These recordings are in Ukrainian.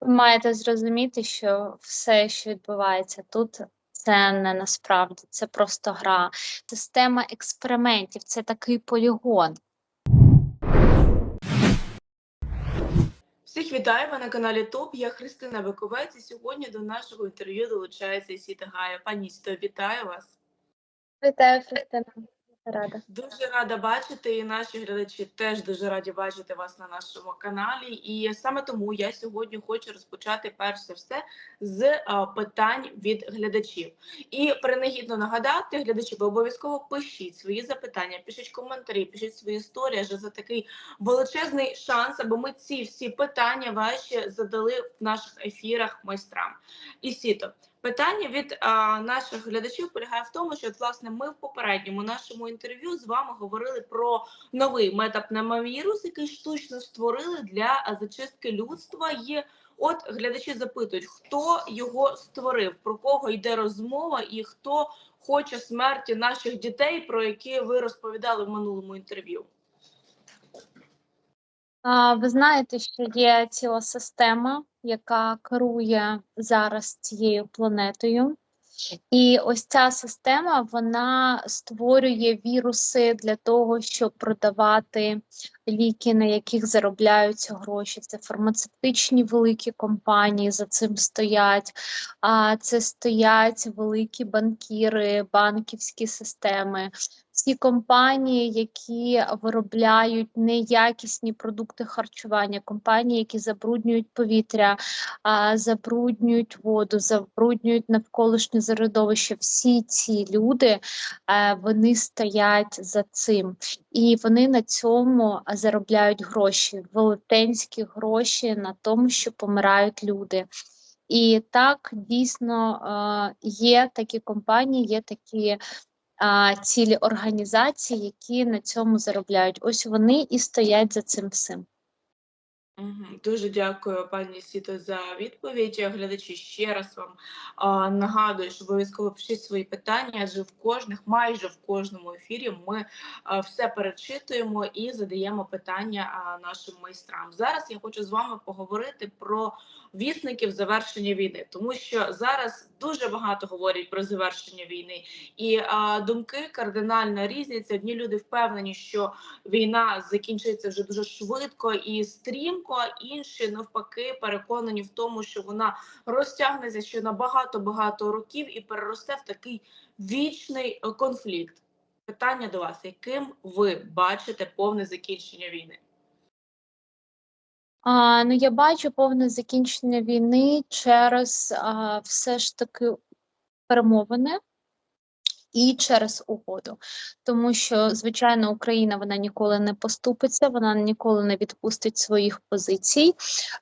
Ви маєте зрозуміти, що все, що відбувається тут, це не насправді, це просто гра. Система експериментів, це такий полігон. Всіх вітаю ви на каналі ТОП. Я Христина Биковець і сьогодні до нашого інтерв'ю долучається Ісіта Гая. Пані Сіто, вітаю вас. Вітаю, Христина. Рада. Дуже рада бачити, і наші глядачі теж дуже раді бачити вас на нашому каналі. І саме тому я сьогодні хочу розпочати перш за все з а, питань від глядачів. І принагідно нагадати, глядачі, ви обов'язково пишіть свої запитання, пишіть коментарі, пишіть свої історії адже за такий величезний шанс, аби ми ці всі питання ваші задали в наших ефірах майстрам. І сіто. Питання від а, наших глядачів полягає в тому, що власне ми в попередньому нашому інтерв'ю з вами говорили про новий метапневмовірус, який штучно створили для зачистки людства. І от глядачі запитують, хто його створив, про кого йде розмова, і хто хоче смерті наших дітей, про які ви розповідали в минулому інтерв'ю. Ви знаєте, що є ціла система, яка керує зараз цією планетою. І ось ця система вона створює віруси для того, щоб продавати ліки, на яких заробляються гроші. Це фармацевтичні великі компанії за цим стоять. А це стоять великі банкіри, банківські системи. Всі компанії, які виробляють неякісні продукти харчування, компанії, які забруднюють повітря, забруднюють воду, забруднюють навколишнє середовище. Всі ці люди е, вони стоять за цим, і вони на цьому заробляють гроші, велетенські гроші на тому, що помирають люди. І так дійсно е, є такі компанії, є такі а, цілі організації, які на цьому заробляють. Ось вони і стоять за цим всім. Дуже дякую, пані Сіто, за відповідь. Глядачі ще раз вам а, нагадую, що обов'язково пишіть свої питання, адже в кожних, майже в кожному ефірі ми а, все перечитуємо і задаємо питання а, нашим майстрам. Зараз я хочу з вами поговорити про вісників завершення війни, тому що зараз дуже багато говорять про завершення війни, і а, думки кардинально різняться. Одні люди впевнені, що війна закінчиться вже дуже швидко і стрімко, інші навпаки переконані в тому, що вона розтягнеться ще на багато багато років і переросте в такий вічний конфлікт. Питання до вас: яким ви бачите повне закінчення війни? А, ну, я бачу повне закінчення війни через а, все ж таки перемовини і через угоду. Тому що, звичайно, Україна вона ніколи не поступиться, вона ніколи не відпустить своїх позицій.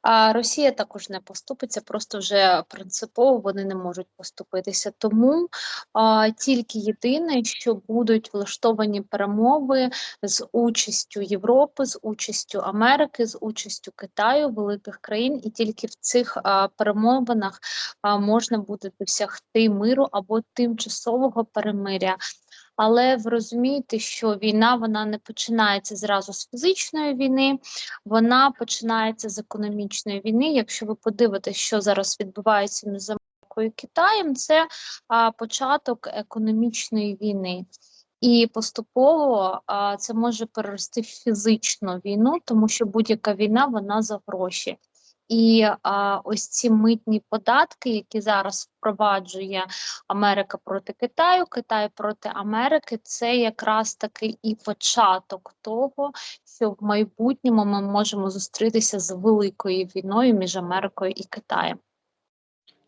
А Росія також не поступиться, просто вже принципово вони не можуть поступитися. Тому а, тільки єдине, що будуть влаштовані перемови з участю Європи, з участю Америки, з участю Китаю, великих країн, і тільки в цих а, перемовинах а, можна буде досягти миру або тимчасового перемиря. Але ви розумієте, що війна вона не починається зразу з фізичної війни, вона починається з економічної війни. Якщо ви подивитесь, що зараз відбувається між Америкою Китаєм, це а, початок економічної війни. І поступово а, це може перерости в фізичну війну, тому що будь-яка війна вона за гроші. І а, ось ці митні податки, які зараз впроваджує Америка проти Китаю, Китай проти Америки, це якраз таки і початок того, що в майбутньому ми можемо зустрітися з великою війною між Америкою і Китаєм.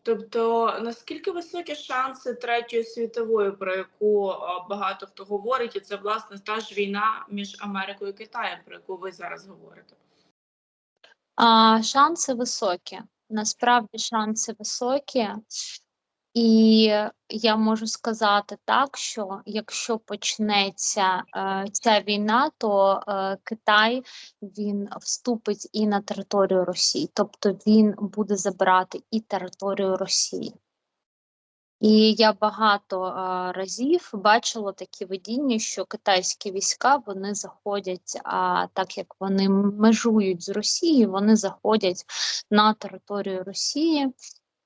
Тобто, наскільки високі шанси третьої світової, про яку багато хто говорить, і це власне та ж війна між Америкою і Китаєм, про яку ви зараз говорите? А, шанси високі. Насправді шанси високі, і я можу сказати так, що якщо почнеться е, ця війна, то е, Китай він вступить і на територію Росії, тобто він буде забирати і територію Росії. І я багато а, разів бачила такі видіння, що китайські війська вони заходять, а так як вони межують з Росією, вони заходять на територію Росії,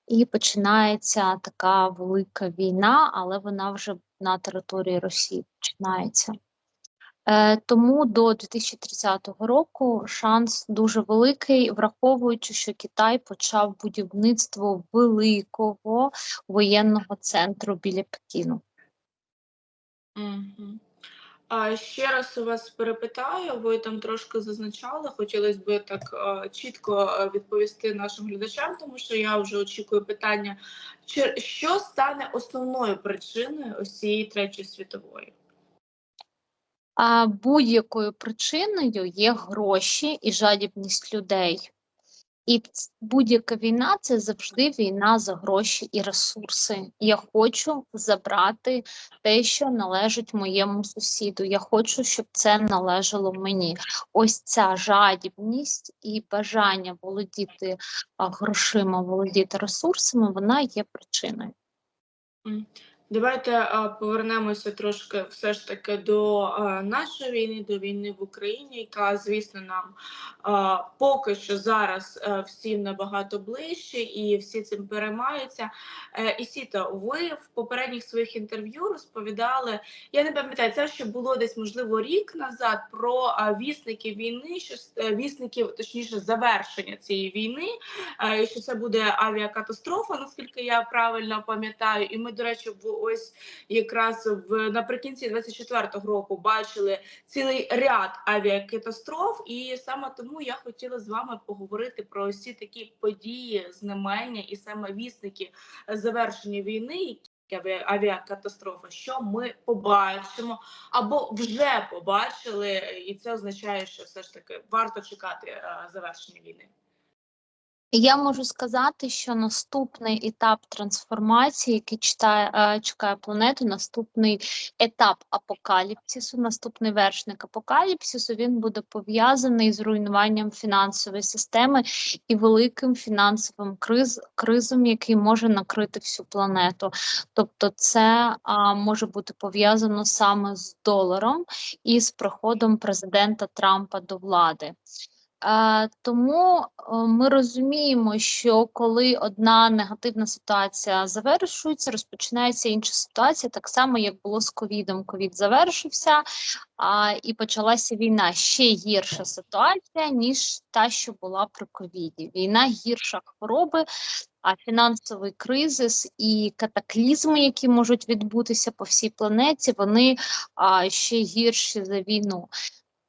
і починається така велика війна, але вона вже на території Росії починається. Е, тому до 2030 року шанс дуже великий, враховуючи, що Китай почав будівництво великого воєнного центру біля Пекіну. А ще раз у вас перепитаю, ви там трошки зазначали, хотілося б так е, чітко е, відповісти нашим глядачам, тому що я вже очікую питання, що стане основною причиною ось цієї третьої світової? А будь-якою причиною є гроші і жадібність людей. І будь-яка війна це завжди війна за гроші і ресурси. Я хочу забрати те, що належить моєму сусіду. Я хочу, щоб це належало мені. Ось ця жадібність і бажання володіти грошима, володіти ресурсами, вона є причиною. Давайте повернемося трошки все ж таки до нашої війни, до війни в Україні, яка, звісно, нам поки що зараз а, всім набагато ближче, і всі цим переймаються. Е, і ви в попередніх своїх інтерв'ю розповідали, я не пам'ятаю, це ще було десь можливо рік назад про а, вісників війни, що е, вісників, точніше, завершення цієї війни, е, і що це буде авіакатастрофа, наскільки я правильно пам'ятаю. І ми, до речі, в ось якраз в наприкінці 24-го року бачили цілий ряд авіакатастроф, і саме тому я хотіла з вами поговорити про всі такі події, знамення і саме вісники завершення війни. Авіакатастрофа, що ми побачимо або вже побачили, і це означає, що все ж таки варто чекати е, завершення війни. Я можу сказати, що наступний етап трансформації, який читає, е, чекає планету, наступний етап апокаліпсису, наступний вершник апокаліпсису, він буде пов'язаний з руйнуванням фінансової системи і великим фінансовим криз, кризом, який може накрити всю планету. Тобто, це а, може бути пов'язано саме з доларом і з приходом президента Трампа до влади. Е, тому е, ми розуміємо, що коли одна негативна ситуація завершується, розпочинається інша ситуація, так само як було з ковідом. Ковід завершився, а, і почалася війна. Ще гірша ситуація, ніж та, що була при ковіді. Війна гірша хвороби. А фінансовий кризис і катаклізми, які можуть відбутися по всій планеті, вони а, ще гірші за війну.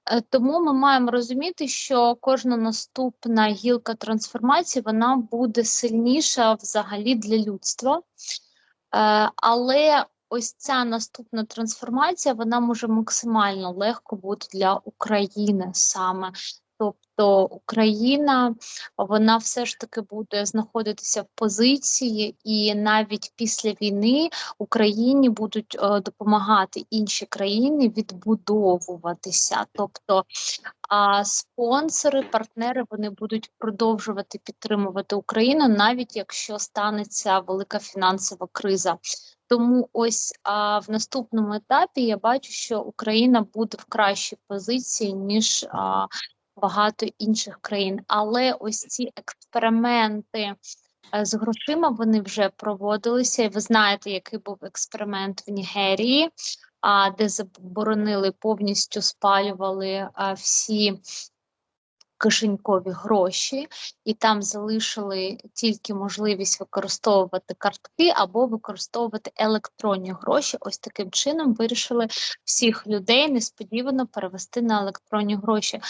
Е, Тому ми маємо розуміти, що кожна наступна гілка трансформації вона буде сильніша взагалі для людства. Е, Але ось ця наступна трансформація вона може максимально легко бути для України саме. Тобто Україна вона все ж таки буде знаходитися в позиції, і навіть після війни Україні будуть е, допомагати інші країни відбудовуватися. Тобто а спонсори, партнери вони будуть продовжувати підтримувати Україну, навіть якщо станеться велика фінансова криза. Тому ось а, в наступному етапі я бачу, що Україна буде в кращій позиції ніж а, багато інших країн. Але ось ці експерименти е, з грошима вони вже проводилися. І ви знаєте, який був експеримент в Нігерії, де заборонили повністю спалювали всі кишенькові гроші, і там залишили тільки можливість використовувати картки або використовувати електронні гроші. Ось таким чином вирішили всіх людей несподівано перевести на електронні гроші.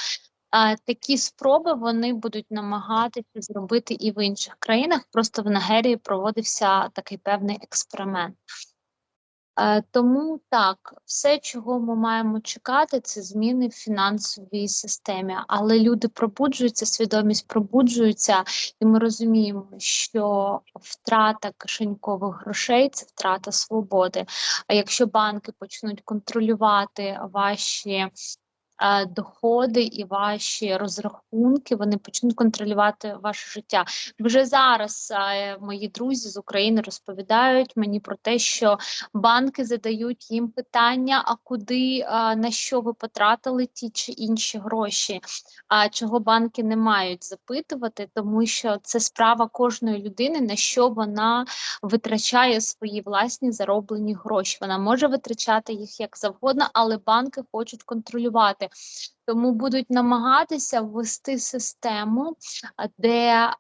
Такі спроби вони будуть намагатися зробити і в інших країнах. Просто в Нігерії проводився такий певний експеримент. Е, Тому так, все, чого ми маємо чекати, це зміни в фінансовій системі. Але люди пробуджуються, свідомість пробуджується, і ми розуміємо, що втрата кишенькових грошей це втрата свободи. А якщо банки почнуть контролювати ваші доходи і ваші розрахунки вони почнуть контролювати ваше життя. Вже зараз е, мої друзі з України розповідають мені про те, що банки задають їм питання: а куди е, на що ви потратили ті чи інші гроші? А чого банки не мають запитувати, тому що це справа кожної людини, на що вона витрачає свої власні зароблені гроші. Вона може витрачати їх як завгодно, але банки хочуть контролювати. Тому будуть намагатися ввести систему, де е,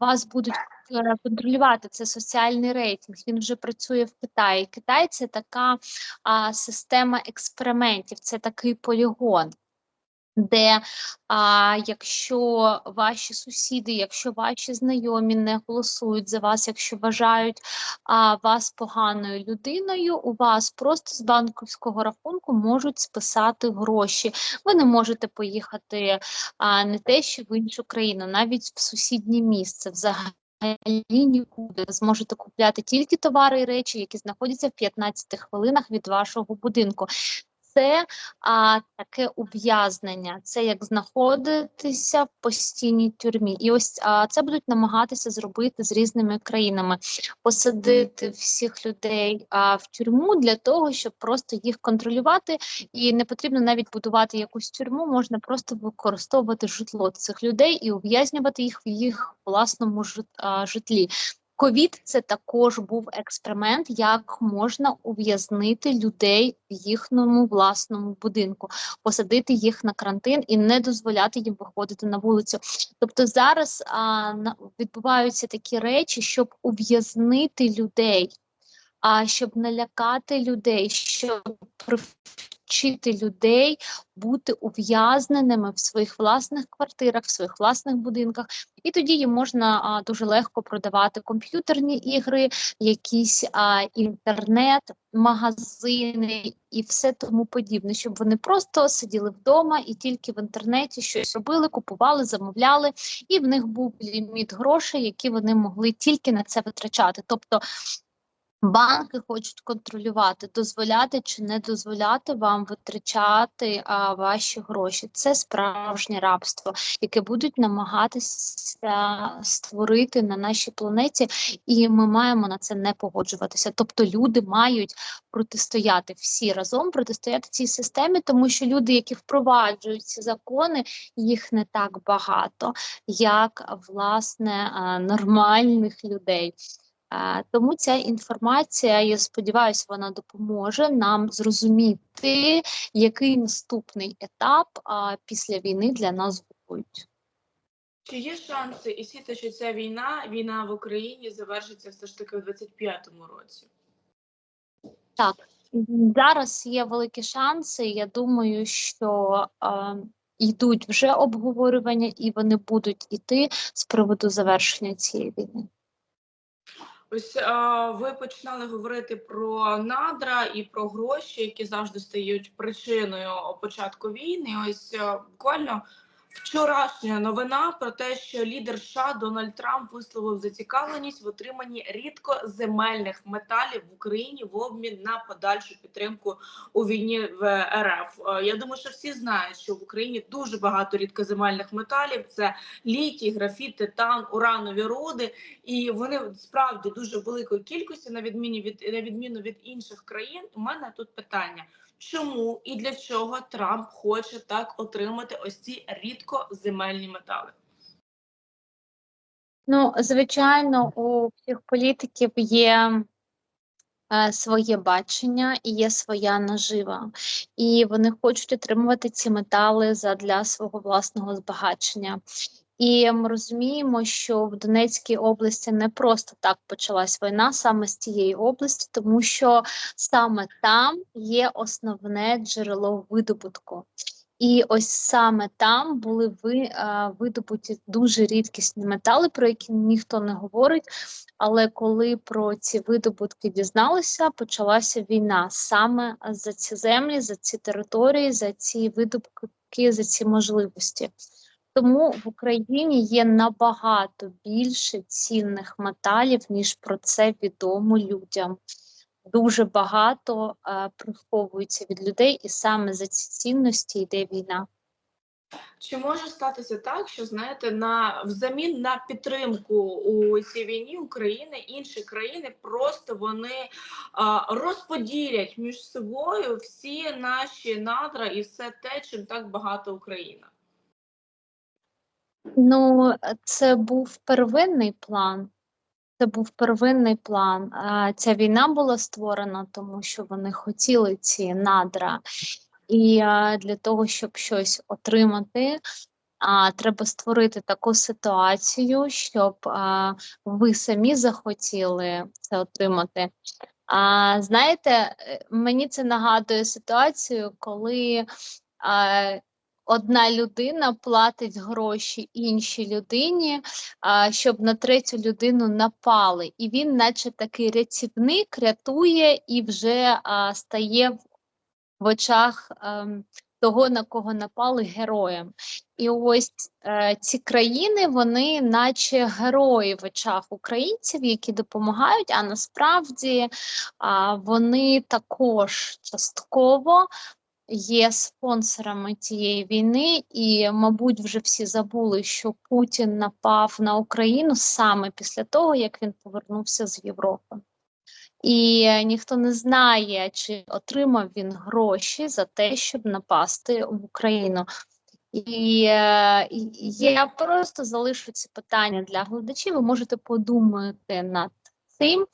вас будуть е, контролювати. Це соціальний рейтинг. Він вже працює в Китаї. Китай це така е, система експериментів, це такий полігон де а, якщо ваші сусіди, якщо ваші знайомі не голосують за вас, якщо вважають а, вас поганою людиною, у вас просто з банківського рахунку можуть списати гроші. Ви не можете поїхати а, не те, що в іншу країну, навіть в сусіднє місце взагалі. Нікуди ви зможете купляти тільки товари і речі, які знаходяться в 15 хвилинах від вашого будинку це а, таке ув'язнення, це як знаходитися в постійній тюрмі. І ось а, це будуть намагатися зробити з різними країнами, посадити всіх людей а, в тюрму для того, щоб просто їх контролювати, і не потрібно навіть будувати якусь тюрму, можна просто використовувати житло цих людей і ув'язнювати їх в їх власному житлі. Ковід це також був експеримент, як можна ув'язнити людей в їхньому власному будинку, посадити їх на карантин і не дозволяти їм виходити на вулицю. Тобто зараз а, відбуваються такі речі, щоб ув'язнити людей, а щоб налякати людей, щоб вчити людей бути ув'язненими в своїх власних квартирах, в своїх власних будинках, і тоді їм можна а, дуже легко продавати комп'ютерні ігри, якісь а, інтернет, магазини і все тому подібне, щоб вони просто сиділи вдома і тільки в інтернеті щось робили, купували, замовляли, і в них був ліміт грошей, які вони могли тільки на це витрачати. Тобто Банки хочуть контролювати, дозволяти чи не дозволяти вам витрачати а, ваші гроші. Це справжнє рабство, яке будуть намагатися створити на нашій планеті, і ми маємо на це не погоджуватися. Тобто люди мають протистояти всі разом, протистояти цій системі, тому що люди, які впроваджують ці закони, їх не так багато, як власне нормальних людей. Тому ця інформація, я сподіваюся, вона допоможе нам зрозуміти, який наступний етап після війни для нас буде. Чи є шанси і світи, що ця війна, війна в Україні завершиться все ж таки в 25-му році? Так, зараз є великі шанси. Я думаю, що е, йдуть вже обговорювання, і вони будуть іти з приводу завершення цієї війни. Ось а, ви починали говорити про надра і про гроші, які завжди стають причиною початку війни. Ось буквально Вчорашня новина про те, що лідер США Дональд Трамп висловив зацікавленість в отриманні рідкоземельних металів в Україні в обмін на подальшу підтримку у війні в РФ. Е, я думаю, що всі знають, що в Україні дуже багато рідкоземельних металів: це літій, графіт, титан, уранові руди, і вони справді дуже великої кількості, на відміні від на відміну від інших країн. У мене тут питання чому і для чого Трамп хоче так отримати ось ці рідкоземельні метали? Ну, звичайно, у всіх політиків є е, своє бачення і є своя нажива, і вони хочуть отримувати ці метали для свого власного збагачення. І ми розуміємо, що в Донецькій області не просто так почалась війна саме з цієї області, тому що саме там є основне джерело видобутку. І ось саме там були ви, а, видобуті дуже рідкісні метали, про які ніхто не говорить. Але коли про ці видобутки дізналися, почалася війна саме за ці землі, за ці території, за ці видобутки, за ці можливості. Тому в Україні є набагато більше цінних металів, ніж про це відомо людям. Дуже багато е, приховується від людей, і саме за ці цінності йде війна. Чи може статися так, що знаєте, на взамін на підтримку у цій війні України інші країни просто вони а, розподілять між собою всі наші надра і все те, чим так багато Україна? Ну, це був первинний план. Це був первинний план. Ця війна була створена, тому що вони хотіли ці надра. І для того, щоб щось отримати, треба створити таку ситуацію, щоб ви самі захотіли це отримати. А знаєте, е, мені це нагадує ситуацію, коли одна людина платить гроші іншій людині, щоб на третю людину напали. І він, наче такий рятівник, рятує і вже стає в- очах ем, того, на кого напали, героєм. І ось е, ці країни, вони, наче герої в очах українців, які допомагають, а насправді а, вони також частково є спонсорами цієї війни, і, мабуть, вже всі забули, що Путін напав на Україну саме після того, як він повернувся з Європи. І е, ніхто не знає, чи отримав він гроші за те, щоб напасти в Україну. І е, і я просто залишу ці питання для глядачів. Ви можете подумати над цим.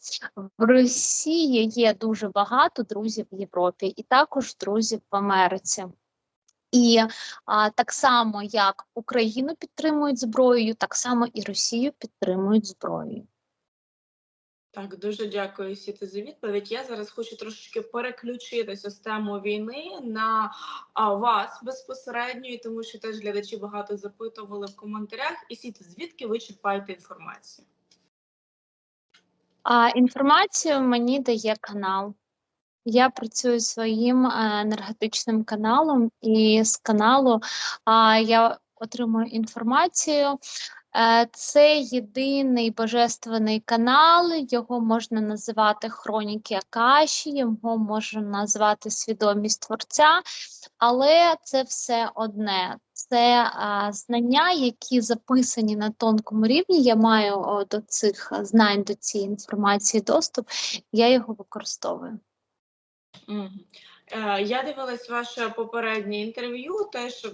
В Росії є дуже багато друзів в Європі, і також друзів в Америці. І а, так само, як Україну підтримують зброєю, так само і Росію підтримують зброєю. Так, дуже дякую, Сіти, за відповідь. Я зараз хочу трошечки переключити систему війни на вас безпосередньо, тому що теж глядачі багато запитували в коментарях. І Сіти, звідки ви черпаєте інформацію? А інформацію мені дає канал. Я працюю своїм е, енергетичним каналом, і з каналу а, я отримую інформацію. Е, Це єдиний божественний канал, його можна називати хроніки Акаші, його можна назвати свідомість творця, але це все одне. Це знання, які записані на тонкому рівні. Я маю до цих знань, до цієї інформації доступ, я його використовую. Е, Я дивилась ваше попереднє інтерв'ю, те, що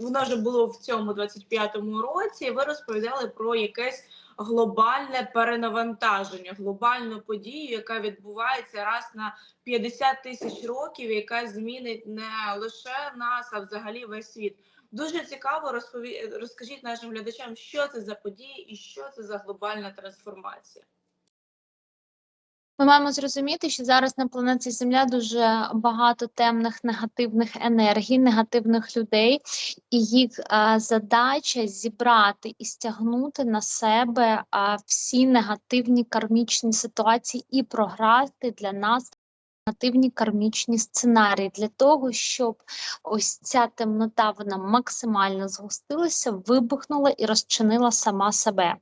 воно вже було в цьому 25-му році. Ви розповідали про якесь глобальне перенавантаження, глобальну подію, яка відбувається раз на 50 тисяч років, яка змінить не лише нас, а взагалі весь світ. Дуже цікаво розпові... розкажіть нашим глядачам, що це за події і що це за глобальна трансформація. Ми маємо зрозуміти, що зараз на планеті Земля дуже багато темних негативних енергій, негативних людей, і їх а, задача зібрати і стягнути на себе а, всі негативні кармічні ситуації і програти для нас негативні кармічні сценарії для того, щоб ось ця темнота вона максимально згустилася, вибухнула і розчинила сама себе.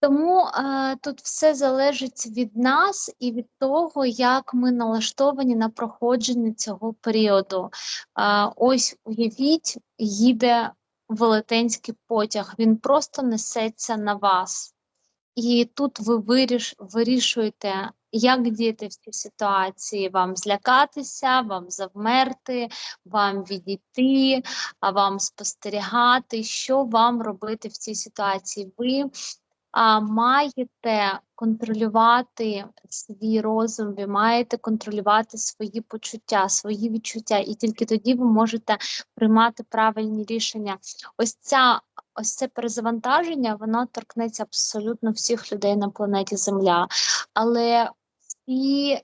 Тому е, тут все залежить від нас і від того, як ми налаштовані на проходження цього періоду. Е, ось уявіть, їде велетенський потяг, він просто несеться на вас. І тут ви виріш, вирішуєте, як діяти в цій ситуації, вам злякатися, вам завмерти, вам відійти, а вам спостерігати, що вам робити в цій ситуації. Ви а, маєте контролювати свій розум, ви маєте контролювати свої почуття, свої відчуття, і тільки тоді ви можете приймати правильні рішення. Ось ця ось це перезавантаження, воно торкнеться абсолютно всіх людей на планеті Земля, але всі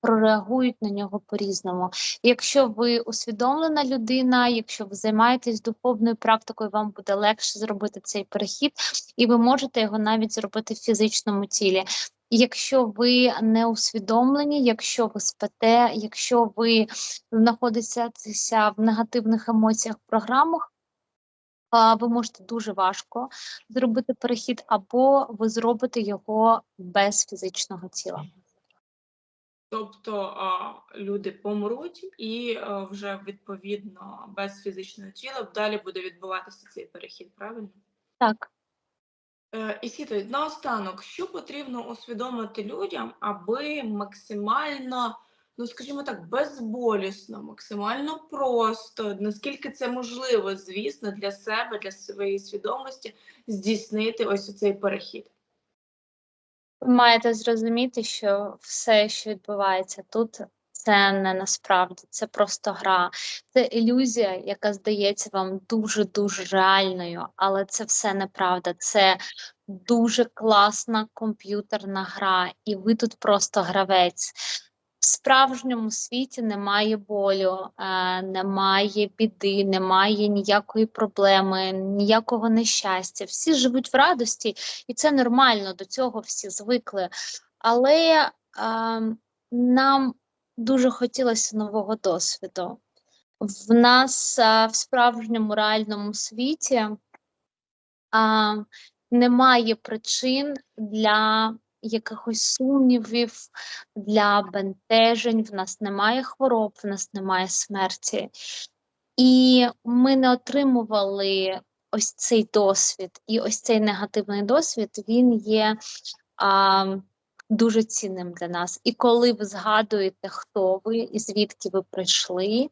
прореагують на нього по-різному. Якщо ви усвідомлена людина, якщо ви займаєтесь духовною практикою, вам буде легше зробити цей перехід, і ви можете його навіть зробити в фізичному тілі. Якщо ви не усвідомлені, якщо ви спите, якщо ви знаходитеся в негативних емоціях, програмах, ви можете дуже важко зробити перехід, або ви зробите його без фізичного тіла. Тобто люди помруть, і вже відповідно без фізичного тіла далі буде відбуватися цей перехід, правильно? Так. Е, І Сіто, наостанок, що потрібно усвідомити людям, аби максимально, ну скажімо так, безболісно, максимально просто, наскільки це можливо, звісно, для себе, для своєї свідомості здійснити ось цей перехід. Ви маєте зрозуміти, що все, що відбувається тут, це не насправді, це просто гра. Це ілюзія, яка здається вам дуже-дуже реальною, але це все неправда. Це дуже класна комп'ютерна гра, і ви тут просто гравець. В справжньому світі немає болю, е, немає біди, немає ніякої проблеми, ніякого нещастя. Всі живуть в радості, і це нормально, до цього всі звикли. Але е, нам дуже хотілося нового досвіду. В нас е, в справжньому реальному світі немає причин для якихось сумнівів, для бентежень, в нас немає хвороб, в нас немає смерті. І ми не отримували ось цей досвід, і ось цей негативний досвід він є а, дуже цінним для нас. І коли ви згадуєте, хто ви і звідки ви прийшли,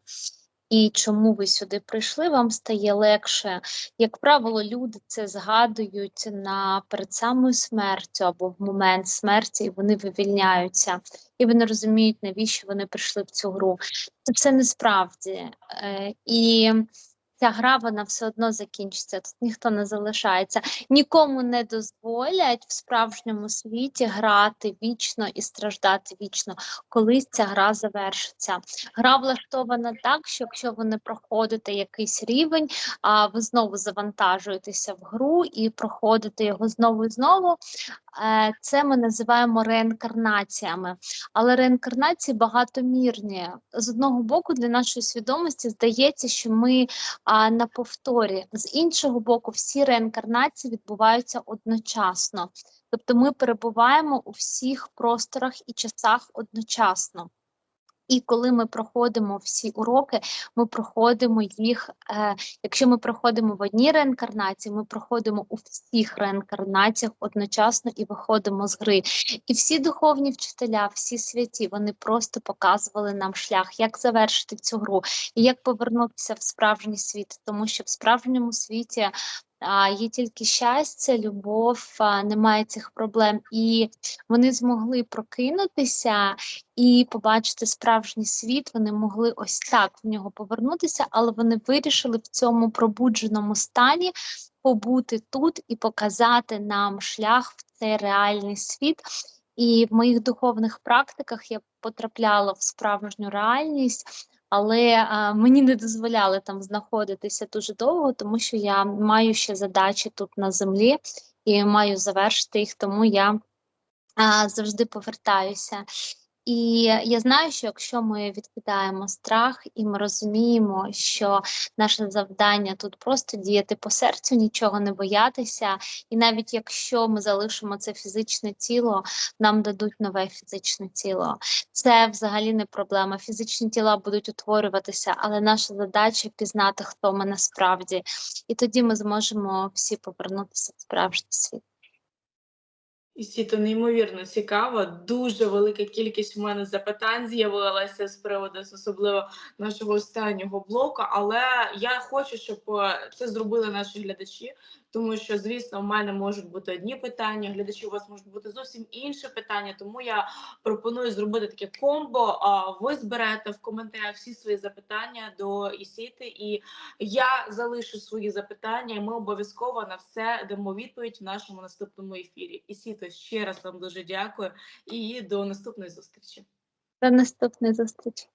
і чому ви сюди прийшли, вам стає легше. Як правило, люди це згадують на перед самою смертю або в момент смерті, і вони вивільняються, і вони розуміють, навіщо вони прийшли в цю гру. Це все насправді. Е, і ця гра вона все одно закінчиться. Тут ніхто не залишається. Нікому не дозволять в справжньому світі грати вічно і страждати вічно. Колись ця гра завершиться. Гра влаштована так, що якщо ви не проходите якийсь рівень, а ви знову завантажуєтеся в гру і проходите його знову і знову. е, Це ми називаємо реінкарнаціями. Але реінкарнації багатомірні. З одного боку, для нашої свідомості здається, що ми а, на повторі. З іншого боку, всі реінкарнації відбуваються одночасно. Тобто ми перебуваємо у всіх просторах і часах одночасно. І коли ми проходимо всі уроки, ми проходимо їх. Е, якщо ми проходимо в одній реінкарнації, ми проходимо у всіх реінкарнаціях одночасно і виходимо з гри. І всі духовні вчителя, всі святі, вони просто показували нам шлях, як завершити цю гру і як повернутися в справжній світ, тому що в справжньому світі. Є тільки щастя, любов, немає цих проблем, і вони змогли прокинутися і побачити справжній світ. Вони могли ось так в нього повернутися, але вони вирішили в цьому пробудженому стані побути тут і показати нам шлях в цей реальний світ. І в моїх духовних практиках я потрапляла в справжню реальність. Але а, мені не дозволяли там знаходитися дуже довго, тому що я маю ще задачі тут на землі і маю завершити їх, тому я а, завжди повертаюся. І я знаю, що якщо ми відкидаємо страх і ми розуміємо, що наше завдання тут просто діяти по серцю, нічого не боятися, і навіть якщо ми залишимо це фізичне тіло, нам дадуть нове фізичне тіло. Це взагалі не проблема. Фізичні тіла будуть утворюватися, але наша задача пізнати, хто ми насправді, і тоді ми зможемо всі повернутися в справжній світ. Сіто неймовірно цікаво. Дуже велика кількість у мене запитань з'явилася з приводу особливо нашого останнього блоку. Але я хочу, щоб е, це зробили наші глядачі, тому що, звісно, у мене можуть бути одні питання, глядачі у вас можуть бути зовсім інші питання. Тому я пропоную зробити таке комбо. А ви зберете в коментарях всі свої запитання до Ісіти, і я залишу свої запитання, і ми обов'язково на все дамо відповідь в нашому наступному ефірі. Ісіто, ще раз вам дуже дякую і до наступної зустрічі. До наступної зустрічі.